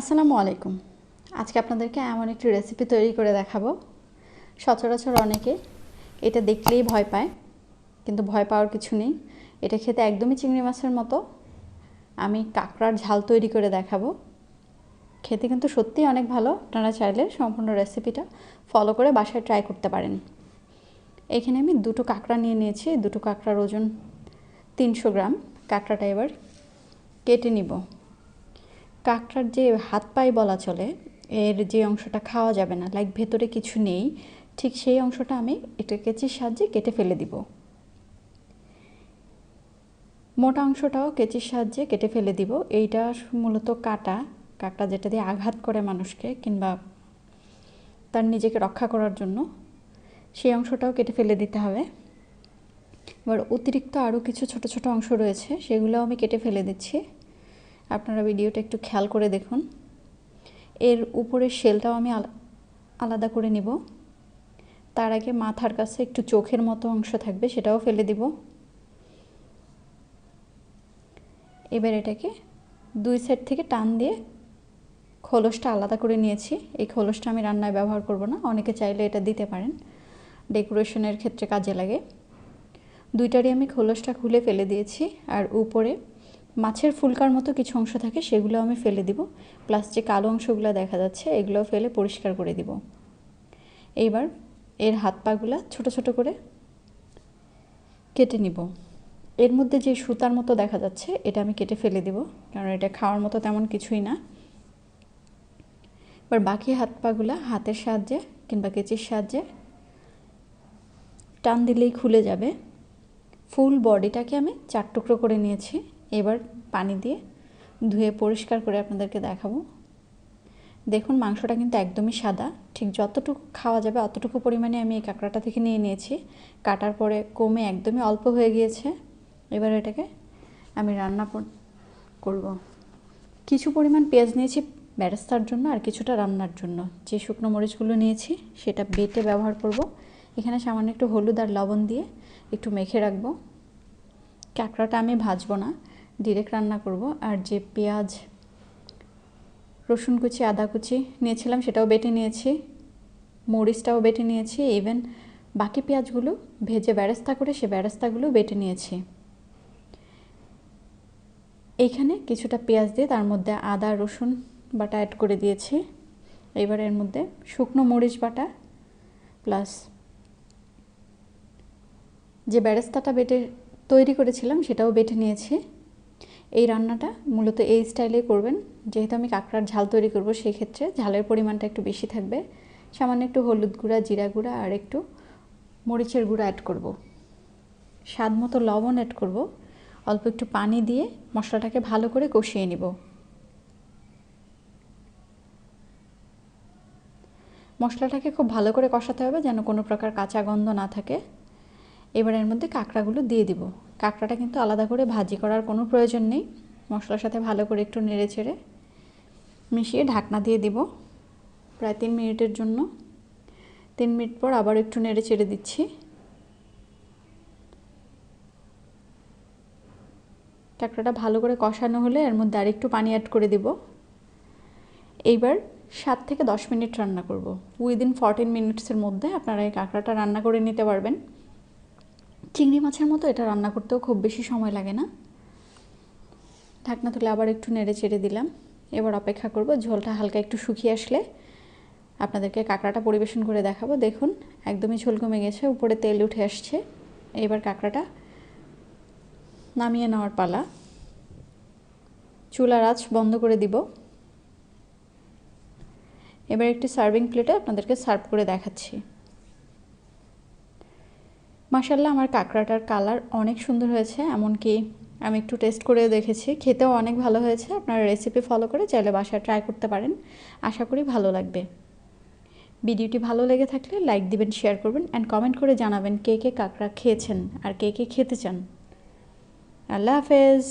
আসসালামু আলাইকুম। আজকে আপনাদেরকে এমন একটি রেসিপি তৈরি করে দেখাবো। সচরাচর অনেকে এটা দেখলেই ভয় পায়, কিন্তু ভয় পাওয়ার কিছু নেই। এটা খেতে একদমই চিংড়ি মাছের মতো। আমি কাঁকড়ার ঝাল তৈরি করে দেখাবো। খেতে কিন্তু সত্যিই অনেক ভালো। আপনারা চাইলে সম্পূর্ণ রেসিপিটা ফলো করে বাসায় ট্রাই করতে পারেন। এখানে আমি দুটো কাঁকড়া নিয়ে নিয়েছি। দুটো কাঁকড়ার ওজন তিনশো গ্রাম। কাঁকড়াটা এবার কেটে নিব। কাঁকড়ার যে হাত পায়ে বলা চলে, এর যে অংশটা খাওয়া যাবে না লাইক ভেতরে কিছু নেই, ঠিক সেই অংশটা আমি এটা কেচির সাহায্যে কেটে ফেলে দিব। মোটা অংশটাও কেচির সাহায্যে কেটে ফেলে দিব। এইটা মূলত কাটা কাকটা যেটা দিয়ে আঘাত করে মানুষকে কিংবা তার নিজেকে রক্ষা করার জন্য, সেই অংশটাও কেটে ফেলে দিতে হবে। এবার অতিরিক্ত আরও কিছু ছোট ছোট অংশ রয়েছে, সেগুলোও আমি কেটে ফেলে দিচ্ছি। আপনারা ভিডিওটা একটু খেয়াল করে দেখুন। এর উপরের শেলটাও আমি আলাদা করে নিব। তার আগে মাথার কাছে একটু চোখের মতো অংশ থাকবে, সেটাও ফেলে দিব। এবার এটাকে দুই সাইড থেকে টান দিয়ে খোলসটা আলাদা করে নিয়েছি। এই খোলসটা আমি রান্নায় ব্যবহার করব না, অনেকে চাইলে এটা দিতে পারেন। ডেকোরেশনের ক্ষেত্রে কাজে লাগে। দুইটারই আমি খোলসটা খুলে ফেলে দিয়েছি, আর উপরে মাছের ফুলকার মতো কিছু অংশ থাকে, সেগুলো আমি ফেলে দিব। প্লাস যে কালো অংশগুলো দেখা যাচ্ছে এগুলো ফেলে পরিষ্কার করে দিব। এইবার এর হাত পাগুলা ছোট ছোট করে কেটে নিব। এর মধ্যে যে সুতার মতো দেখা যাচ্ছে, এটা আমি কেটে ফেলে দিব, কারণ এটা খাওয়ার মতো তেমন কিছুই না। এবার বাকি হাত পাগুলা হাতের সাহায্যে কিংবা কেচির সাহায্যে টান দিলেই খুলে যাবে। ফুল বডিটাকে আমি চার টুকরো করে নিয়েছি। এবার পানি দিয়ে ধুয়ে পরিষ্কার করে আপনাদেরকে দেখাবো। দেখুন, মাংসটা কিন্তু একদমই সাদা। ঠিক যতটুকু খাওয়া যাবে অতটুকু পরিমাণে আমি এই কাঁকড়াটা থেকে নিয়ে নিয়েছি। কাটার পরে কমে একদমই অল্প হয়ে গিয়েছে। এবার এটাকে আমি রান্না করব। কিছু পরিমাণ পেঁয়াজ নিয়েছি ব্যারেস্তার জন্য আর কিছুটা রান্নার জন্য। যে শুকনো মরিচগুলো নিয়েছি সেটা বেটে ব্যবহার করব। এখানে সামান্য একটু হলুদ আর লবণ দিয়ে একটু মেখে রাখব। কাঁকড়াটা আমি ভাজবো না। ডিরেক্ট রান্না করব। আর যে পেঁয়াজ, রসুন কুচি, আদা কুচি নিয়েছিলাম, সেটাও বেটে নিয়েছি। মরিচটাও বেটে নিয়েছি। ইভেন বাকি পেঁয়াজগুলো ভেজে ব্যারেস্তা করে সে ব্যারেস্তাগুলো বেটে নিয়েছি। এইখানে কিছুটা পেঁয়াজ দিয়ে তার মধ্যে আদা, রসুন বাটা অ্যাড করে দিয়েছি। এবার এর মধ্যে শুকনো মরিচ বাটা প্লাস যে ব্যারেস্তাটা বেটে তৈরি করেছিলাম, সেটাও বেটে নিয়েছি। এই রান্নাটা মূলত এই স্টাইলে করবেন। যেহেতু আমি কাঁকড়ার ঝাল তৈরি করব সেই ক্ষেত্রে ঝালের পরিমাণটা একটু বেশি থাকবে। সামান্য একটু হলুদ গুঁড়া, জিরা গুঁড়া আর একটু মরিচের গুঁড়া অ্যাড করব। স্বাদ মতো লবণ অ্যাড করব। অল্প একটু পানি দিয়ে মশলাটাকে ভালো করে কষিয়ে নিব। মশলাটাকে খুব ভালো করে কষাতে হবে যেন কোনো প্রকার কাঁচা গন্ধ না থাকে। এবার এর মধ্যে কাঁকড়াগুলো দিয়ে দিব। কাঁকড়াটা কিন্তু আলাদা করে ভাজি করার কোনো প্রয়োজন নেই। মশলার সাথে ভালো করে একটু নেড়ে চেড়ে মিশিয়ে ঢাকনা দিয়ে দিব প্রায় তিন মিনিটের জন্য। তিন মিনিট পর আবার একটু নেড়ে চেড়ে দিচ্ছি। কাঁকড়াটা ভালো করে কষানো হলে এর মধ্যে আরেকটু পানি অ্যাড করে দিব। এইবার সাত থেকে দশ মিনিট রান্না করব। উইদিন ফরটিন মিনিটসের মধ্যে আপনারা এই কাঁকড়াটা রান্না করে নিতে পারবেন। চিংড়ি মাছের মতো এটা রান্না করতেও খুব বেশি সময় লাগে না। ঢাকনা তুলে আবার একটু নেড়ে চেড়ে দিলাম। এবার অপেক্ষা করব, ঝোলটা হালকা একটু শুকিয়ে আসলে আপনাদেরকে কাঁকড়াটা পরিবেশন করে দেখাবো। দেখুন, একদমই ঝোল কমে গেছে, উপরে তেল উঠে আসছে। এবার কাঁকড়াটা নামিয়ে নেওয়ার পালা। চুলার আঁচ বন্ধ করে দিব। এবার একটি সার্ভিং প্লেটে আপনাদেরকে সার্ভ করে দেখাচ্ছি। মাসাল্লাহ আমার কাঁকড়াটার কালার অনেক সুন্দর হয়েছে, এমনকি আমি একটু টেস্ট করেও দেখেছি। খেতেও অনেক ভালো হয়েছে, আপনারা রেসিপি ফলো করে চাইলে বাসায় ট্রাই করতে পারেন। আশা করি ভালো লাগবে। ভিডিওটি ভালো লেগে থাকলে লাইক দিবেন শেয়ার করবেন অ্যান্ড কমেন্ট করে জানাবেন কে কে কাঁকড়া খেয়েছেন আর কে কে খেতে চান। আল্লাহ হাফেজ।